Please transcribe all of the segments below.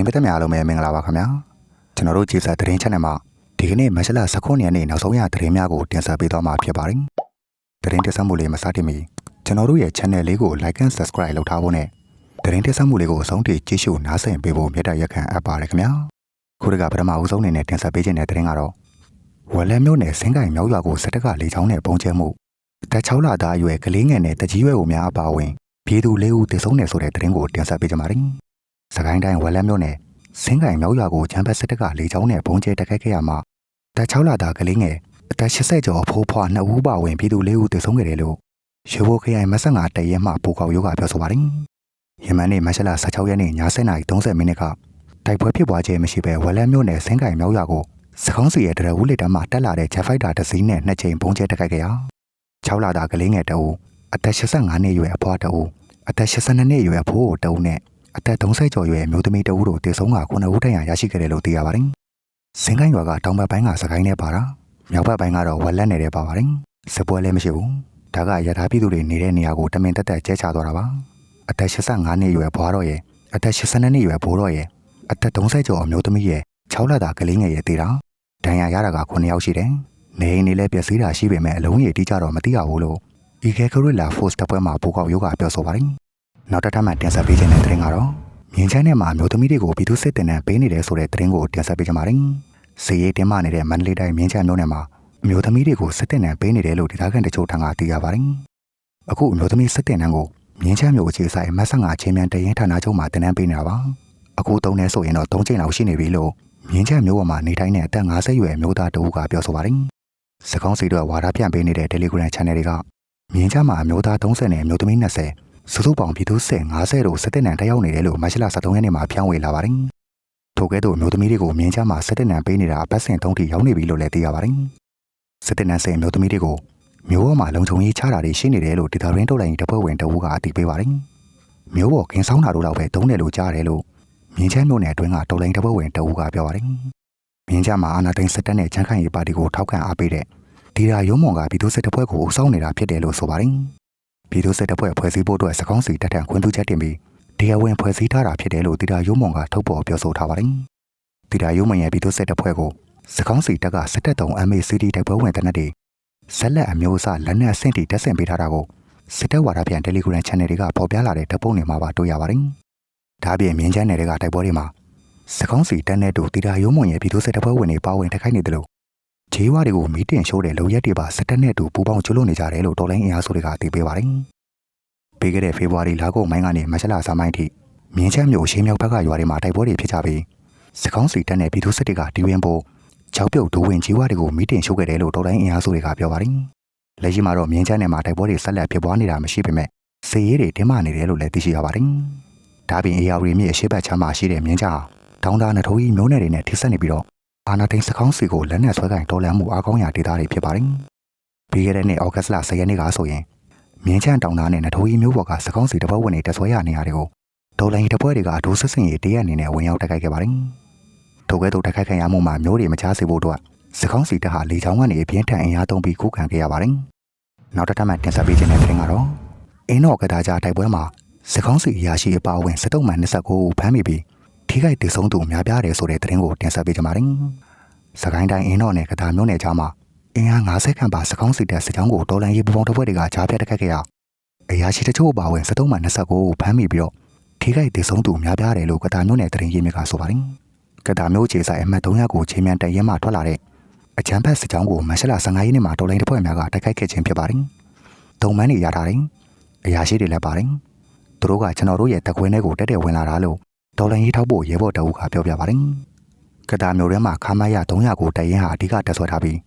သတင်းပတ်သက်များအားလုံးပဲမင်္ဂလာပါခင်ဗျာကျွန်တော်တို့ကြည်စာသတင်း channel မှာဒီကနေ့မတ်လ19ရက်နေ့နောက်ဆုံးရသတင်းများကိုတင်ဆက်ပေးသွားမှာဖြစ်ပါတယ်သတင်းတင်ဆက်မှုလေးမစတင်မီကျွန်တော်တို့ရဲ့ channel လေးကို like and subscribe လုပ်ထားဖို့နဲ့သတင်းတင်ဆက်မှုလေးကိုအဆုံးထိကြည့်ရှုနားဆင်ပေးဖို့မြတ်တရက်ခံအပ်ပါတယ်ခင်ဗျာခုတကပထမအဦးဆုံးအနေနဲ့တင်ဆက်ပေးခြင်းတဲ့သတင်းကတော့ဝက်လက်မျိုးနယ်စင်းကိုင်မြောက်ရွာကိုစစ်တပ်ကလေချောင်းနဲ့ပုံကျဲမှုတက်6လသားအရွယ်ကလေးငယ်နဲ့တကြီးရွယ်ကိုများအပါအဝင်ပြည်သူလေးဦးတည်ဆုံးနေဆိုတဲ့သတင်းကိုတင်ဆက်ပေးကြပါမယ် စကိုင်းတိုင်းဝက်လက်မျိုးနယ်စင်းကိုင်မြောက်ရွာကိုချမ်းဘတ်စစ်တပ်ကလေချောင်းနဲ့ပုံကျဲတက်ခိုက်ခဲ့ရမှာတက်6လသားကလေးငယ်အသက်80ကျော်အဖိုးဖွားနှစ်ဦးပါဝင်ပြည်သူလေးဦးတည်ဆုံးခဲ့တယ်လို့ရေဘိုခရိုင်မဆက်ငါတရဲမှပူကောက်ရုပ်ကပြောဆိုပါတယ်ယမန်နေ့မတ်လ16ရက်နေ့ည7:30မိနစ်ကတိုက်ပွဲဖြစ်ပွားခြင်းမရှိဘဲဝက်လက်မျိုးနယ်စင်းကိုင်မြောက်ရွာကိုစကောင်းစီရဲ့တရဝူးလက်တမ်းမှာတက်လာတဲ့ဂျက်ဖိုက်တာတစ်စီးနဲ့နှစ်ချိန်ပုံကျဲတက်ခိုက်ခဲ့ရာ6လသားကလေးငယ်တအူအသက်85နှစ်အရွယ်အဖွားတအူအသက်82နှစ်အရွယ်အဖိုးတအူနဲ့ အသက်30ကျော်အရွယ်အမျိုးသမီးတဦးတို့တေဆုံးက9ဦးတိုင်ရရှိခဲ့တယ်လို့သိရပါတယ်။စင်ကိုင်းရွာကတောင်ဘက်ပိုင်းကစကိုင်းနဲ့ပါတာမြောက်ဘက်ပိုင်းကတော့ဝက်လက်နယ်ထဲပါပါတယ်။စပွဲလည်းမရှိဘူး။ဒါကရထားပြည်သူတွေနေတဲ့နေရာကိုတမင်တက်တက်ကျဲချသွားတာပါ။အသက်85နှစ်အရွယ်ဘွားတော့ရဲ့အသက်82နှစ်အရွယ်ဘိုးတော့ရဲ့အသက်30ကျော်အမျိုးသမီးရဲ့6လသားကလေးငယ်ရဲ့တေတာဒဏ်ရာရတာက9ယောက်ရှိတယ်။နေအိမ်တွေလည်းပျက်စီးတာရှိပေမဲ့အလုံးကြီးတိကျတော့မသိရဘူးလို့ EK Gorilla Force တပ်ဖွဲ့မှပိုကောက်ရုပ်ကပြောဆိုပါတယ်။ နောက်တစ်ထပ်မှတင်ဆက်ပေးခြင်းတဲ့သတင်းကတော့မြင်းချမ်းထဲမှာမျိုးသမီးတွေကိုပြည်သူစစ်တင်နဲ့ပေးနေတယ်ဆိုတဲ့သတင်းကိုတင်ဆက်ပေးကြပါမယ်။စီရေးတင်မနေတဲ့မန္တလေးတိုင်းမြင်းချမ်းမြို့နယ်မှာအမျိုးသမီးတွေကိုစစ်တင်နဲ့ပေးနေတယ်လို့ဒေသခံတချို့ထံကသိရပါတယ်။အခုအမျိုးသမီးစစ်တင်နှံကိုမြင်းချမ်းမြို့အခြေဆိုင်မတ်ဆငါချင်းမြန်တရင်ဌာနချုပ်မှာတင်နန်းပေးနေတာပါ။အခုသုံးနေဆိုရင်တော့၃ချိန်လောက်ရှိနေပြီလို့မြင်းချမ်းမြို့ပေါ်မှာနေထိုင်တဲ့အသက်50ရွယ်မျိုးသားတဦးကပြောဆိုပါတယ်။စကောင်းစီတို့ဝါဒပြန့်ပေးနေတဲ့ Telegram Channel တွေကမြင်းချမ်းမှာအမျိုးသား30နဲ့အမျိုးသမီး20 စုစုပေါင်းပြည်သူစစ်50တို့စစ်တပ်နံတက်ရောက်နေတယ်လို့မတ်လ23ရက်နေ့မှာပြောင်းဝေလာပါတယ်။ထို့ကဲ့သို့အမျိုးသမီးတွေကိုမြင်းချမ်းမှာစစ်တပ်နံပေးနေတာအပတ်စဉ်3ထိရောက်နေပြီလို့လည်းသိရပါတယ်။စစ်တပ်နံစေအမျိုးသမီးတွေကိုမျိုးပေါ်မှာလုံခြုံရေးချတာတွေရှိနေတယ်လို့ဒေတာရင်းထုတ်လိုက်ရင်တပွဲဝင်တအူးကအသိပေးပါတယ်။မျိုးပေါ်ကင်းဆောင်တာတို့တော့ပဲတုံးတယ်လို့ကြားတယ်လို့မြင်းချမ်းမြို့နယ်အတွင်းကတော်လိုင်းတပွဲဝင်တအူးကပြောပါတယ်။မြင်းချမ်းမှာအာနာသိန်းစစ်တပ်နဲ့ချမ်းခိုင်ရေးပါတီကိုထောက်ခံအားပေးတဲ့ဒီရာရုံးမွန်ကပြည်သူစစ်တပ်ဖွဲ့ကိုအုပ်ဆောင်နေတာဖြစ်တယ်လို့ဆိုပါတယ်။ ပြည်သူစစ်တပ်ဖွဲ့ဖွဲ့စည်းဖို့အတွက်စကောင်းစီတပ်ထံခွင့်ပြုချက်တင်ပြီးတရားဝင်ဖွဲ့စည်းထားတာဖြစ်တယ်လို့ဒီရာရုံးမွန်ကထုတ်ပေါ်ပြောဆိုထားပါတယ်။ဒီရာရုံးမွန်ရဲ့ပြည်သူစစ်တပ်ဖွဲ့ကိုစကောင်းစီတပ်ကစစ်တပ်တုံ MACD တိုက်ပွဲဝင်တဲ့နေ့တွေဆက်လက်အမျိုးအစားလက်နက်အဆင့်တီတက်ဆင်ပေးထားတာကိုစစ်တပ်ဝါဒပြန် Telegram Channel တွေကပေါ်ပြလာတဲ့ဓာတ်ပုံတွေမှာပါတွေ့ရပါတယ်။ဒါပြင်မြင်းချမ်းနယ်တွေကတိုက်ပွဲတွေမှာစကောင်းစီတပ်နဲ့တူတီရာရုံးမွန်ရဲ့ပြည်သူစစ်တပ်ဖွဲ့ဝင်တွေပါဝင်တိုက်ခိုက်နေတယ်လို့ ဂျေးဝါတွေကိုမီးတင်ရှိုးတဲ့လုံရက်တွေပါစစ်တပ်နဲ့တူပူးပေါင်းကျွလွန်နေကြတယ်လို့တော်လိုင်းအင်အားစုတွေကသိပေးပါတယ်။ပြီးခဲ့တဲ့ဖေဖော်ဝါရီလကုန်ပိုင်းကနေမတ်လဆန်းပိုင်းထိမြင်းချမ်းမြို့ရှေးမြောက်ဘက်ကရွာတွေမှာတိုက်ပွဲတွေဖြစ်ကြပြီးစကောင်းစီတပ်နဲ့ပြည်သူစစ်တွေကဒီဝင်ဖို့ကြောက်ပြုတ်ဒူဝင်ဂျေးဝါတွေကိုမီးတင်ရှိုးခဲ့တယ်လို့တော်လိုင်းအင်အားစုတွေကပြောပါတယ်။လက်ရှိမှာတော့မြင်းချမ်းနယ်မှာတိုက်ပွဲတွေဆက်လက်ဖြစ်ပွားနေတာမရှိပေမဲ့စစ်ရေးတွေတင်းမာနေတယ်လို့လည်းသိရှိရပါတယ်။ဒါပြင် AR မြစ်အရှိတ်ဘက်ချမ်းမှာရှိတဲ့မြင်းချမ်းတောင်တာနထိုးကြီးမျိုးနယ်တွေနဲ့ထိစပ်နေပြီးတော့ အာနာသိန်းစကောင်းစီကိုလက်နက်ဆွဲကင်တော်လန်မှုအားကောင်းရာဒေသတွေဖြစ်ပါတယ်။ပြီးခဲ့တဲ့နှစ်ဩဂတ်လ10ရက်နေ့ကဆိုရင်မြင်းချမ်းတောင်သားနဲ့နထိုးကြီးမျိုးပေါ်ကစကောင်းစီတပတ်ဝင်နေတဆွဲရနေရာတွေကိုဒေါ်လန်ရီတပွဲတွေကဒိုးဆဆင်ရီတရက်အနေနဲ့ဝင်ရောက်တိုက်ခိုက်ခဲ့ပါတယ်။ထိုကဲ့သို့တိုက်ခိုက်ခံရမှုမှာမျိုးတွေမချစေဖို့အတွက်စကောင်းစီတပ်ဟာလေချောင်းကနေအပြင်းထန်အင်အားသုံးပြီးခုခံခဲ့ရပါတယ်။နောက်တစ်ထပ်မှတင်ဆက်ပေးခြင်းတဲ့ပြင်ကတော့အင်းတော်ကတားကြတိုက်ပွဲမှာစကောင်းစီအရာရှိအပါအဝင်စစ်တုံးမှန်29ဦးဖမ်းမိပြီး ထိခိုက်ဒေဆုံးသူများပြားတယ်ဆိုတဲ့သတင်းကိုတင်ဆက်ပေးကြပါမယ်။စကိုင်းတိုင်းအင်းတော်နယ်ကတာမျိုးနယ်ကြားမှာအင်အား90ခန့်ပါစကောင်းစီတဲ့စစ်ကြောင်းကိုတော်လန်ရေးပူပေါင်းတပ်ဖွဲ့တွေကကြားပြတ်တက်ခတ်ခဲ့ရအရာရှိတချို့အပါအဝင်စစ်တုံးမှန်29ဦးဖမ်းမိပြီးတော့ထိခိုက်ဒေဆုံးသူများပြားတယ်လို့ကတာမျိုးနယ်သတင်းရင်းမြစ်ကဆိုပါတယ်။ကတာမျိုးခြေဆိုင်အမှတ်300ကိုချိန်မြန်တရဲမှထွက်လာတဲ့အချမ်းဖက်စစ်ကြောင်းကိုမန်ရှလာ15ရက်နေ့မှာတော်လိုင်းတပ်ဖွဲ့များကတိုက်ခိုက်ခဲ့ခြင်းဖြစ်ပါတယ်။တုံမန်းတွေရထားတယ်။အရာရှိတွေလည်းပါတယ်။သူတို့ကကျွန်တော်တို့ရဲ့တကွင်းထဲကိုတက်တက်ဝင်လာတာလို့ ဒေါ်လန်ရေးထောက်ဖို့ရဲဘော်တအုပ်ကပြောပြပါတယ်။ကတာမျိုးထဲမှာခမရ300ကိုတရင်ဟာအဓိကတက်ဆွဲထားပြီး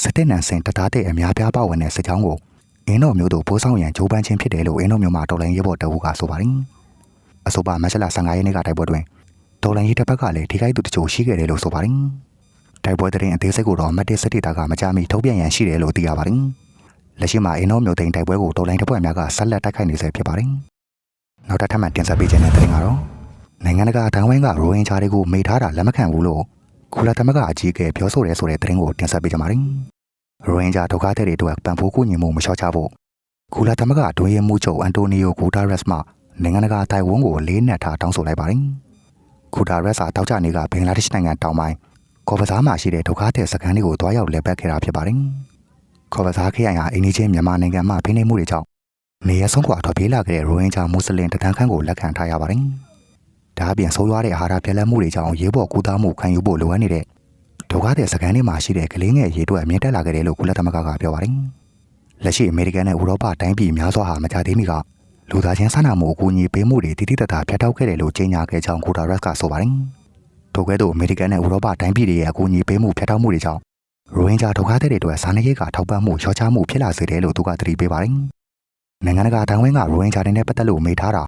စစ်တပ်နန်စင်တသားတဲ့အများပြားပါဝင်တဲ့စစ်ကြောင်းကိုအင်းတော်မျိုးတို့ပိုးဆောင်ရန်ဂျိုးပန်းချင်းဖြစ်တယ်လို့အင်းတော်မျိုးမှာဒေါ်လန်ရဲဘော်တအုပ်ကဆိုပါတယ်။အဆိုပါမတ်လ15ရက်နေ့ကတိုက်ပွဲတွင်ဒေါ်လန်ရေးတပ်ဘက်ကလည်းထိခိုက်သူတချို့ရှိခဲ့တယ်လို့ဆိုပါတယ်။တိုက်ပွဲတဲ့ရင်အသေးစိတ်ကိုတော့မတ်တစ်စတိတာကမကြမီထုတ်ပြန်ရန်ရှိတယ်လို့သိရပါတယ်။လက်ရှိမှာအင်းတော်မျိုးတိန်တိုက်ပွဲကိုဒေါ်လန်တပ်ဖွဲ့များကဆက်လက်တိုက်ခိုက်နေဆဲဖြစ်ပါတယ်။နောက်တစ်ထပ်မှတင်ဆက်ပေးခြင်းတဲ့တင်ကတော့ နိုင်ငံတကာအတိုင်းဝိုင်းကရိုဟင်ဂျာတွေကိုမေထားတာလက်မခံဘူးလို့ကုလသမဂ္ဂအကြီးအကဲပြောဆိုရဲဆိုတဲ့သတင်းကိုတင်ဆက်ပေးကြပါမယ်။ရိုဟင်ဂျာဒုက္ခသည်တွေအတွက်ပံ့ပိုးကူညီမှုမလျှော့ချဖို့ကုလသမဂ္ဂအတွင်းရေးမှူးချုပ်အန်တိုနီယိုဂူတာရက်စ်မှနိုင်ငံတကာတိုင်ဝမ်ကိုလေးနက်ထားတောင်းဆိုလိုက်ပါတယ်။ကူတာရက်စာတောက်ကြနေကဘင်္ဂလားဒေ့ရှ်နိုင်ငံတောင်ပိုင်းကော်ပစားမှာရှိတဲ့ဒုက္ခသည်စခန်းတွေကိုတွားရောက်လက်ပတ်ခဲ့တာဖြစ်ပါတယ်။ကော်ပစားခရိုင်ဟာအိန္ဒိချင်းမြန်မာနိုင်ငံမှာဖိနှိပ်မှုတွေကြောင့်နေရဆုံးကွာထွက်ပြေးလာခဲ့တဲ့ရိုဟင်ဂျာမွတ်စလင်တသန်းခန့်ကိုလက်ခံထားရပါတယ်။ ဒါအပြင်ဆိုးရွားတဲ့အာဟာရပြက်လက်မှုတွေကြောင့်ရေးပေါ်ကူးသားမှုခံယူဖို့လိုအပ်နေတဲ့ဒုက္ခသည်စခန်းတွေမှာရှိတဲ့ကလေးငယ်ရေးအတွက်အမြင့်တက်လာခဲ့တယ်လို့ကုလသမဂ္ဂကပြောပါတယ်။လက်ရှိအမေရိကန်နဲ့ဥရောပတိုင်းပြည်များစွာဟာမကြသေးမီကလူသားချင်းစာနာမှုအကူအညီပေးမှုတွေတိတိတတ်တာဖျက်တောက်ခဲ့တယ်လို့ကြေညာခဲ့ကြောင်းကိုတာရက်ကဆိုပါတယ်။ထို့ကဲ့သို့အမေရိကန်နဲ့ဥရောပတိုင်းပြည်တွေရဲ့အကူအညီပေးမှုဖျက်တောက်မှုတွေကြောင့်ရိုဟင်ဂျာဒုက္ခသည်တွေအတွက်စာနယ်ရိတ်ကထောက်ပံ့မှုလျှော့ချမှုဖြစ်လာစေတယ်လို့သူကသတိပေးပါတယ်။နိုင်ငံတကာတိုင်းဝင်းကရိုဟင်ဂျာတွေနဲ့ပတ်သက်လို့မေးထားတာ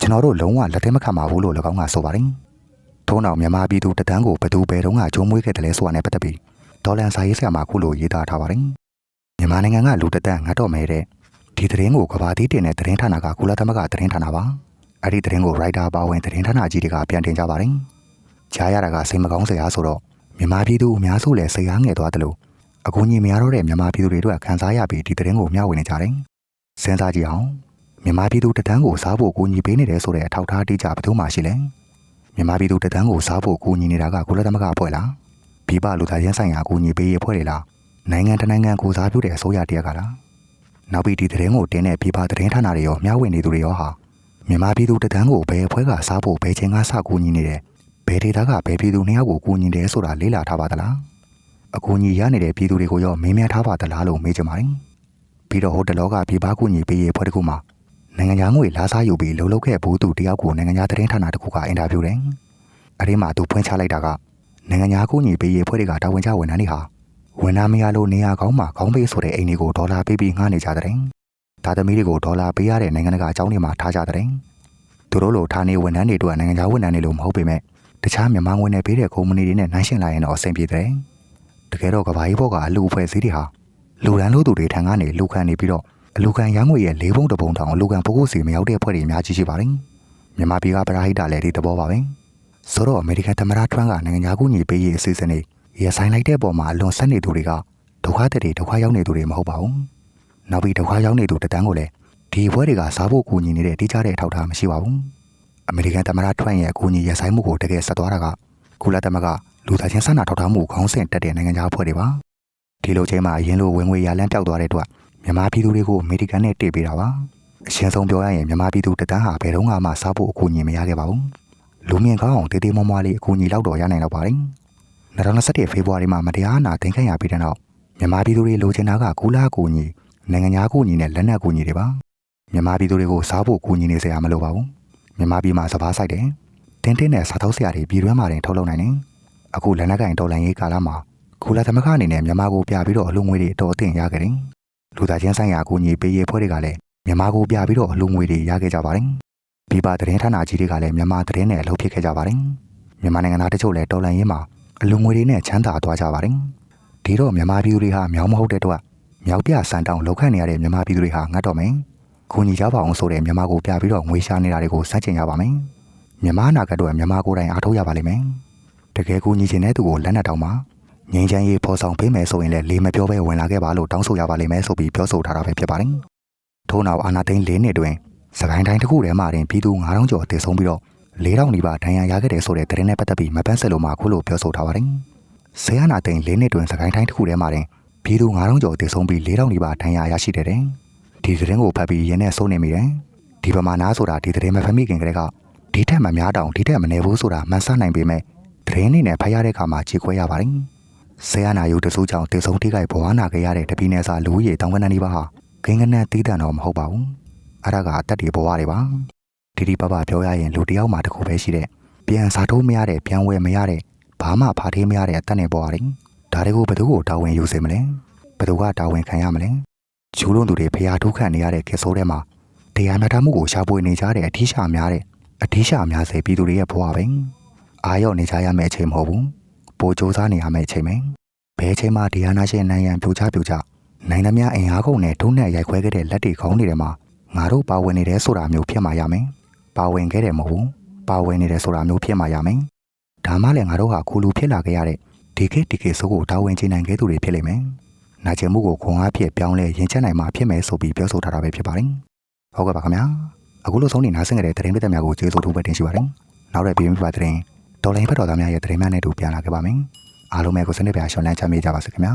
ကျွန်တော်တို့လုံးဝလက်ထမခံပါဘူးလို့၎င်းကဆိုပါတယ်။ထို့နောက်မြန်မာပြည်သူတဒန်းကိုဘယ်သူဘယ်တော့မှကြုံမွေးခဲ့တယ်လဲဆိုတာနဲ့ပတ်သက်ပြီးဒေါ်လန်စာရေးဆရာမခုလိုရေးသားထားပါတယ်။မြန်မာနိုင်ငံကလူတဒန်းငတ်တော့မဲတဲ့ဒီသတင်းကိုကဘာတီးတင်တဲ့သတင်းဌာနကကုလသမဂ္ဂသတင်းဌာနပါ။အဲ့ဒီသတင်းကိုရိုက်တာပါဝင်သတင်းဌာနကြီးတွေကပြန်တင်ကြပါတယ်။ကြားရတာကစိတ်မကောင်းစရာဆိုတော့မြန်မာပြည်သူအများစုလည်းစိတ်အားငယ်သွားတယ်လို့အကူအညီမရတော့တဲ့မြန်မာပြည်သူတွေအတွက်ခံစားရပြီးဒီသတင်းကိုမျှဝေနေကြတယ်။စဉ်းစားကြည့်အောင် မြန်မာပြည်သူတဒန်းကိုစားဖို့အကူအညီပေးနေတယ်ဆိုတဲ့အထောက်အထားတိကျဘယ်သူမှရှိလဲ။မြန်မာပြည်သူတဒန်းကိုစားဖို့အကူအညီနေတာကကုလသမဂ္ဂအဖွဲ့လား။ပြည်ပလူသားချင်းဆိုင်ရာအကူအညီပေးရေးအဖွဲ့တွေလား။နိုင်ငံတနိုင်ငံကိုစားပြုတဲ့အစိုးရတရက်ကလား။နောက်ပြီးဒီသတင်းကိုတင်တဲ့ပြည်ပသတင်းဌာနတွေရောမျှဝေနေသူတွေရောဟာမြန်မာပြည်သူတဒန်းကိုဘယ်အဖွဲ့ကစားဖို့ဘယ်ချိန်ကစကူညီနေတယ်။ဘယ်ဒေသကဘယ်ပြည်သူနှစ်ယောက်ကိုကူညီတယ်ဆိုတာလေ့လာထားပါသလား။အကူအညီရနေတဲ့ပြည်သူတွေကိုရောမေးမြန်းထားပါသလားလို့မေးကြပါတယ်။ပြီးတော့ဟိုတလောကပြည်ပကူညီပေးရေးအဖွဲ့တစ်ခုမှ နိုင်ငံသားငွေလာစားယူပြီးလှုပ်လှုပ်ခဲ့ဘူးသူတယောက်ကိုနိုင်ငံသားသတင်းဌာနတစ်ခုကအင်တာဗျူးတယ်။အဲဒီမှာသူဖွင့်ချလိုက်တာကနိုင်ငံသားကူညီပေးရေးအဖွဲ့တွေကတာဝန်ကျဝန်ထမ်းတွေဟာဝန်ထမ်းမရလို့နေရာကောင်းမှာခေါင်းပေးဆိုတဲ့အိမ်တွေကိုဒေါ်လာပေးပြီးငှားနေကြတဲ့။ဒါသမီးတွေကိုဒေါ်လာပေးရတဲ့နိုင်ငံတကာအကြောင်းတွေမှာထားကြတဲ့။သူတို့လိုဌာနေဝန်ထမ်းတွေအတွက်နိုင်ငံသားဝန်ထမ်းတွေလို့မဟုတ်ပေမဲ့တခြားမြန်မာငွေနဲ့ပေးတဲ့ကုမ္ပဏီတွေနဲ့နှိုင်းယှဉ်လိုက်ရင်တော့အဆင်ပြေတယ်။တကယ်တော့ကဘာကြီးဘော့ကအလူအဖွဲ့အစည်းတွေဟာလူရန်လို့သူတွေထံကနေလူခံနေပြီးတော့ အလူခံရန်ငွေရဲ့၄ဘုံတစ်ပုံတောင်အလူခံပုဂ္ဂိုလ်စီမရောက်တဲ့အဖွဲ့တွေအများကြီးရှိပါတယ်။မြန်မာပြည်ကပရာဟိတလည်းဒီသဘောပါပဲ။ဆိုတော့အမေရိကန်သမ္မတထရန့်ကနိုင်ငံသားကူညီပေးရေးအစီအစဉ်တွေရဆိုင်လိုက်တဲ့ပုံမှာအလွန်ဆက်နေသူတွေကဒုက္ခတဲ့တွေဒုက္ခရောက်နေသူတွေမဟုတ်ပါဘူး။နောက်ပြီးဒုက္ခရောက်နေသူတတန်းကိုလည်းဒီဘွဲတွေကစားဖို့ကူညီနေတဲ့တိကျတဲ့အထောက်အထားမရှိပါဘူး။အမေရိကန်သမ္မတထရန့်ရဲ့အကူအညီရဆိုင်မှုကိုတကယ်ဆက်သွားတာကကုလသမဂ္ဂလူသားချင်းစာနာထောက်ထားမှုခေါင်းစဉ်တက်တဲ့နိုင်ငံခြားအဖွဲ့တွေပါ။ဒီလိုချိန်မှာအရင်လိုဝင်ငွေရလန်းပြောက်သွားတဲ့အတွက် မြန်မာပြည်သူတွေကိုအမေရိကန်နဲ့တိတ်ပေးတာပါအရှင်းဆုံးပြောရရင်မြန်မာပြည်သူတန်းဟာဘယ်တော့မှစားဖို့အကူအညီမရခဲ့ပါဘူးလူမြင့်ကောင်းအောင်တေးသေးမွားမွားလေးအကူအညီလောက်တော့ရနိုင်တော့ပါတယ်2021ဖေဖော်ဝါရီမှာမတရားနာတင်ခန့်ရပြီးတဲ့နောက်မြန်မာပြည်သူတွေလိုချင်တာကကူလာကူညီနိုင်ငံသားကူညီနဲ့လက်နက်ကူညီတွေပါမြန်မာပြည်သူတွေကိုစားဖို့ကူညီနေစရာမလိုပါဘူးမြန်မာပြည်မှာစပားဆိုင်တယ်တင်းတင်းနဲ့စားသောက်စရာတွေပြည်တွင်းမှာတင်ထုတ်လုပ်နိုင်တယ်အခုလက်နက်ကင်တော်လိုင်းရေးကာလမှာကုလသမဂ္ဂအနေနဲ့မြန်မာကိုပြပြီးတော့အလူငွေတွေအတော်အသင့်ရခဲ့တယ် လူသားချင်းဆိုင်ရာအကူအညီပေးရေးဖွဲ့တွေကလည်းမြန်မာကိုပြပြီးတော့အလူငွေတွေရခဲ့ကြပါတယ်။ပြည်ပသတင်းဌာနကြီးတွေကလည်းမြန်မာသတင်းနဲ့အလုပ်ဖြစ်ခဲ့ကြပါတယ်။မြန်မာနိုင်ငံသားတချို့လည်းတော်လန်ရေးမှာအလူငွေတွေနဲ့ချမ်းသာသွားကြပါတယ်။ဒီတော့မြန်မာပြည်သူတွေဟာမြောင်မဟုတ်တဲ့တော့မြောက်ပြဆန်တောင်းလောက်ခန့်နေရတဲ့မြန်မာပြည်သူတွေဟာငတ်တော့မယ်။ခုညီကြပါအောင်ဆိုတဲ့မြန်မာကိုပြပြီးတော့ငွေရှာနေတာတွေကိုစန့်ကျင်ရပါမယ်။မြန်မာနာကတော့မြန်မာကိုယ်တိုင်အားထုတ်ရပါလိမ့်မယ်။တကယ်ကိုညီချင်တဲ့သူကိုလက်နက်တောင်းပါ ငင်းချမ်းရေးဖော်ဆောင်ပေးမယ်ဆိုရင်လည်းလေမပြောဘဲဝင်လာခဲ့ပါလို့တောင်းဆိုရပါလိမ့်မယ်ဆိုပြီးပြောဆိုထားတာပဲဖြစ်ပါတယ်။ထို့နောက်အာနာသိန်း၄နှစ်တွင်စကိုင်းတိုင်းတစ်ခုထဲမှာတင်ပြည်သူ9000ကျော်တည်ဆုံးပြီးတော့4000နီးပါးဒဏ်ရာရခဲ့တယ်ဆိုတဲ့သတင်းနဲ့ပတ်သက်ပြီးမပန်းဆက်လို့မှခုလိုပြောဆိုထားပါတယ်။ဆေးအာနာသိန်း၄နှစ်တွင်စကိုင်းတိုင်းတစ်ခုထဲမှာတင်ပြည်သူ9000ကျော်တည်ဆုံးပြီး4000နီးပါးဒဏ်ရာရရှိတယ်တဲ့။ဒီသတင်းကိုဖတ်ပြီးရင်းနဲ့စိုးနေမိတယ်။ဒီပမာဏဆိုတာဒီသတင်းမဖတ်မိခင်ကလေးကဒီထက်မများတောင်ဒီထက်မနေဘူးဆိုတာမှန်ဆနိုင်ပေမဲ့သတင်းနေနဲ့ဖတ်ရတဲ့အခါမှာခြေခွဲရပါတယ်။ ဆရာနာယုတစိုးကြောင့်တေဆုံးထိခိုက်ဘဝနာခဲ့ရတဲ့တပီနယ်စာလူဦးရေတောင်ကနန်းဒီပါဟာဂင်းကနန်းတီးတန်တော့မဟုတ်ပါဘူးအဲ့ဒါကအသက်တွေဘဝတွေပါဒီဒီပပပြောရရင်လူတယောက်မှတစ်ခုပဲရှိတဲ့ပြန်စားထိုးမရတဲ့ပြန်ဝယ်မရတဲ့ဘာမှဖားထေးမရတဲ့အသက်နဲ့ဘဝတွေဒါတွေကိုဘယ်သူကိုတာဝန်ယူစေမလဲဘယ်သူကတာဝန်ခံရမလဲကျူးလွန်သူတွေဖျားထုတ်ခံနေရတဲ့ခေတ်ဆိုးထဲမှာတရားမျှတမှုကိုရှာဖွေနေကြတဲ့အထီးရှာများတဲ့အထီးရှာများစေပြည်သူတွေရဲ့ဘဝပဲအာရော့နေကြရမယ့်အချိန်မဟုတ်ဘူး ပိုစ조사နေရမယ့်အချိန်ပဲဘယ်အချိန်မှဒီယာနာရှင်နိုင်ရန်ပြိုချပြိုချနိုင်သမျှအင်အားကုန်နဲ့ဒုနဲ့ရိုက်ခွဲခဲ့တဲ့လက်တွေခေါင်းတွေထဲမှာငါတို့ပါဝင်နေတယ်ဆိုတာမျိုးဖြစ်မှရမယ်ပါဝင်ခဲ့တယ်မဟုတ်ဘူးပါဝင်နေတယ်ဆိုတာမျိုးဖြစ်မှရမယ်ဒါမှလည်းငါတို့ဟာခုလူဖြစ်လာခဲ့ရတဲ့ဒီခေတ်ဒီခေတ်ဆိုကိုတာဝန်ချနိုင်ခဲ့သူတွေဖြစ်လိမ့်မယ်နာကျင်မှုကိုခွန်အားဖြစ်ပြောင်းလဲရင်ချက်နိုင်မှာဖြစ်မယ်ဆိုပြီးပြောဆိုထားတာပဲဖြစ်ပါတယ်ဟုတ်ကဲ့ပါခင်ဗျာအခုလိုဆုံးနေနားဆင်ကြတဲ့သတင်းပိသက်များကိုကျေးဇူးတူပဲတင်ရှိပါတယ်နောက်တဲ့ပြည်ပြပါသတင်း တော်လိုင်းဖက်တော်သားများရဲ့သတင်းများနဲ့တူပြန်လာခဲ့ပါမယ်အားလုံးပဲကိုစနစ်ပြရှောင်းလန်းချမ်းမြေ့ကြပါစေခင်ဗျာ